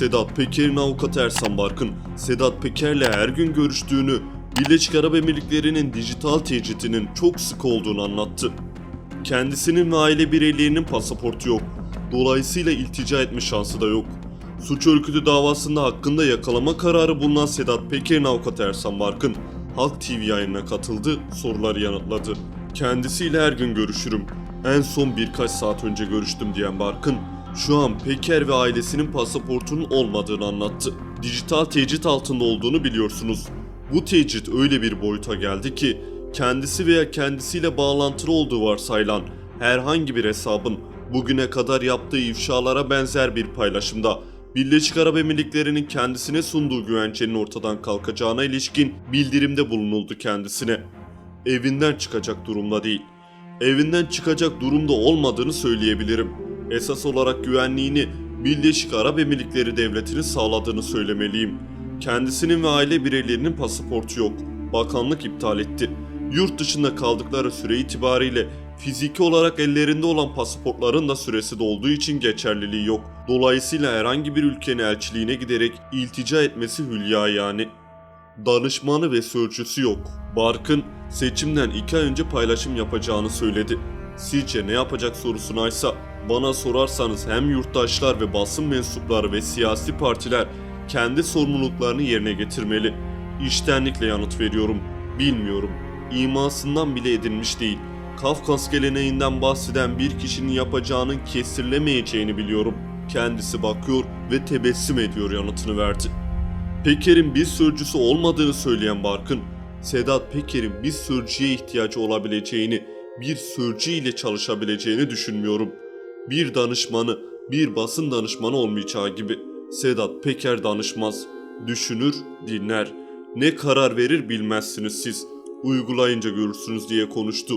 Sedat Peker'in avukatı Ersan Barkın, Sedat Peker'le her gün görüştüğünü, Birleşik Arap Emirlikleri'nin dijital tecritinin çok sık olduğunu anlattı. Kendisinin ve aile bireylerinin pasaportu yok. Dolayısıyla iltica etme şansı da yok. Suç örgütü davasında hakkında yakalama kararı bulunan Sedat Peker'in avukatı Ersan Barkın, Halk TV yayınına katıldı, soruları yanıtladı. Kendisiyle her gün görüşürüm. En son birkaç saat önce görüştüm diyen Barkın, şu an Peker ve ailesinin pasaportunun olmadığını anlattı. Dijital tecrit altında olduğunu biliyorsunuz. Bu tecrit öyle bir boyuta geldi ki kendisi veya kendisiyle bağlantılı olduğu varsayılan herhangi bir hesabın bugüne kadar yaptığı ifşalara benzer bir paylaşımda Birleşik Arap Emirlikleri'nin kendisine sunduğu güvencenin ortadan kalkacağına ilişkin bildirimde bulunuldu kendisine. Evinden çıkacak durumda değil. Evinden çıkacak durumda olmadığını söyleyebilirim. Esas olarak güvenliğini Birleşik Arap Emirlikleri Devleti'nin sağladığını söylemeliyim. Kendisinin ve aile bireylerinin pasaportu yok. Bakanlık iptal etti. Yurt dışında kaldıkları süre itibariyle fiziki olarak ellerinde olan pasaportların da süresi dolduğu için geçerliliği yok. Dolayısıyla herhangi bir ülkenin elçiliğine giderek iltica etmesi hülya yani. Danışmanı ve sözcüsü yok. Barkın seçimden iki ay önce paylaşım yapacağını söyledi. Sizce ne yapacak sorusuna ise bana sorarsanız hem yurttaşlar ve basın mensupları ve siyasi partiler kendi sorumluluklarını yerine getirmeli. İştenlikle yanıt veriyorum. Bilmiyorum. İmasından bile edinmiş değil. Kafkas geleneğinden bahseden bir kişinin yapacağının kestirilemeyeceğini biliyorum. Kendisi bakıyor ve tebessüm ediyor yanıtını verdi. Peker'in bir sözcüsü olmadığını söyleyen Barkın, Sedat Peker'in bir sözcüye ihtiyacı olabileceğini, bir sözcü ile çalışabileceğini düşünmüyorum. Bir danışmanı, bir basın danışmanı olmayacağı gibi Sedat Peker danışmaz. Düşünür, dinler. Ne karar verir bilmezsiniz siz. Uygulayınca görürsünüz diye konuştu.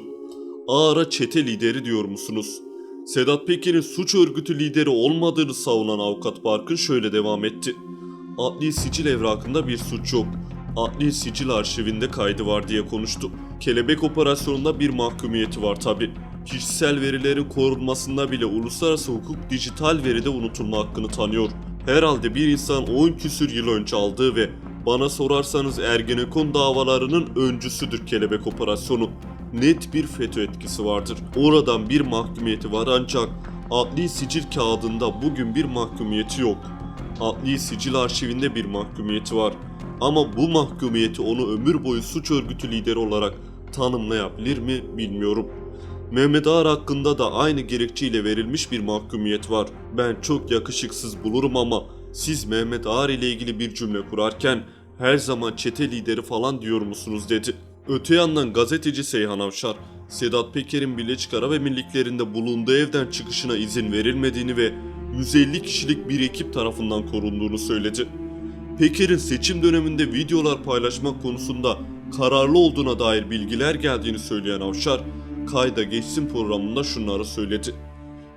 Ağara çete lideri diyor musunuz? Sedat Peker'in suç örgütü lideri olmadığını savunan avukat Barkın şöyle devam etti. Adli sicil evrakında bir suç yok. Adli sicil arşivinde kaydı var diye konuştu. Kelebek operasyonunda bir mahkumiyeti var tabi. Kişisel verilerin korunmasında bile uluslararası hukuk dijital veride unutulma hakkını tanıyor. Herhalde bir insan 10 küsür yıl önce aldığı ve bana sorarsanız Ergenekon davalarının öncüsüdür kelebek operasyonu. Net bir FETÖ etkisi vardır. Oradan bir mahkumiyeti var ancak adli sicil kağıdında bugün bir mahkumiyeti yok. Adli sicil arşivinde bir mahkumiyeti var. Ama bu mahkumiyeti onu ömür boyu suç örgütü lideri olarak tanımlayabilir mi bilmiyorum. Mehmet Ağar hakkında da aynı gerekçeyle verilmiş bir mahkumiyet var. Ben çok yakışıksız bulurum ama siz Mehmet Ağar ile ilgili bir cümle kurarken her zaman çete lideri falan diyor musunuz dedi. Öte yandan gazeteci Seyhan Avşar, Sedat Peker'in Birleşik Arap Emirlikleri'nde bulunduğu evden çıkışına izin verilmediğini ve 150 kişilik bir ekip tarafından korunduğunu söyledi. Peker'in seçim döneminde videolar paylaşmak konusunda kararlı olduğuna dair bilgiler geldiğini söyleyen Avşar, Kayda Geçsin programında şunları söyledi.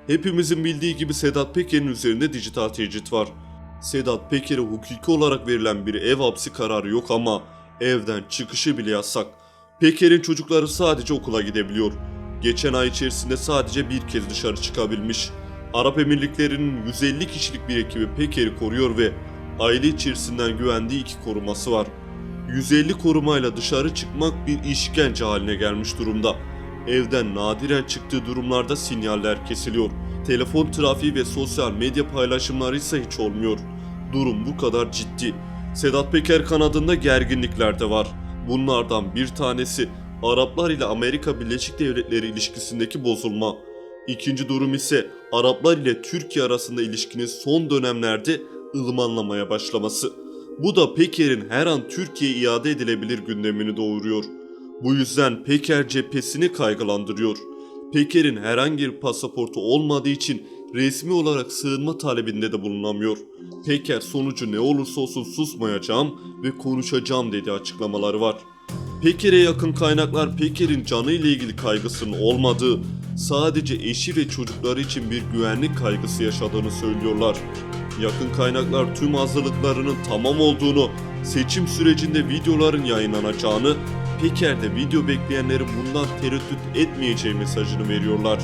Hepimizin bildiği gibi Sedat Peker'in üzerinde dijital tecrit var. Sedat Peker'e hukuki olarak verilen bir ev hapsi kararı yok ama evden çıkışı bile yasak. Peker'in çocukları sadece okula gidebiliyor. Geçen ay içerisinde sadece bir kez dışarı çıkabilmiş. Arap Emirlikleri'nin 150 kişilik bir ekibi Peker'i koruyor ve aile içerisinden güvendiği iki koruması var. 150 korumayla dışarı çıkmak bir işkence haline gelmiş durumda. Evden nadiren çıktığı durumlarda sinyaller kesiliyor. Telefon trafiği ve sosyal medya paylaşımları ise hiç olmuyor. Durum bu kadar ciddi. Sedat Peker kanadında gerginlikler de var. Bunlardan bir tanesi Araplar ile Amerika Birleşik Devletleri ilişkisindeki bozulma. İkinci durum ise Araplar ile Türkiye arasında ilişkinin son dönemlerde ılımanlamaya başlaması. Bu da Peker'in her an Türkiye'ye iade edilebilir gündemini doğuruyor. Bu yüzden Peker cephesini kaygılandırıyor. Peker'in herhangi bir pasaportu olmadığı için resmi olarak sığınma talebinde de bulunamıyor. Peker sonucu ne olursa olsun susmayacağım ve konuşacağım dedi açıklamaları var. Peker'e yakın kaynaklar Peker'in canı ile ilgili kaygısının olmadığı, sadece eşi ve çocukları için bir güvenlik kaygısı yaşadığını söylüyorlar. Yakın kaynaklar tüm hazırlıklarının tamam olduğunu, seçim sürecinde videoların yayınlanacağını, Peker'de video bekleyenlerin bundan tereddüt etmeyeceği mesajını veriyorlar.